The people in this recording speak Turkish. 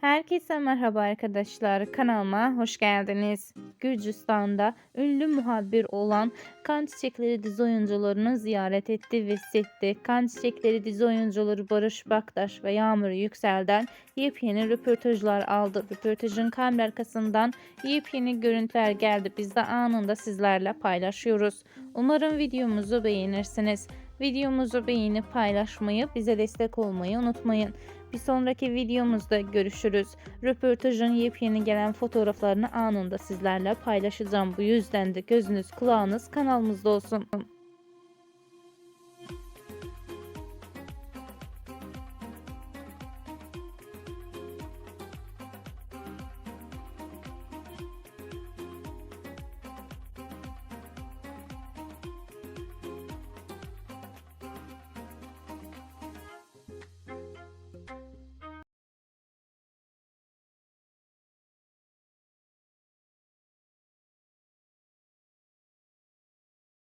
Herkese merhaba arkadaşlar. Kanalıma hoş geldiniz. Gürcistan'da ünlü muhabir olan Kan Çiçekleri dizi oyuncularını ziyaret etti ve sette Kan Çiçekleri dizi oyuncuları Barış Baktaş ve Yağmur Yüksel'den yepyeni röportajlar aldı. Röportajın kamera arkasından yepyeni görüntüler geldi. Biz de anında sizlerle paylaşıyoruz. Umarım videomuzu beğenirsiniz. Videomuzu beğenip paylaşmayı, bize destek olmayı unutmayın. Bir sonraki videomuzda görüşürüz. Röportajın yepyeni gelen fotoğraflarını anında sizlerle paylaşacağım. Bu yüzden de gözünüz kulağınız kanalımızda olsun.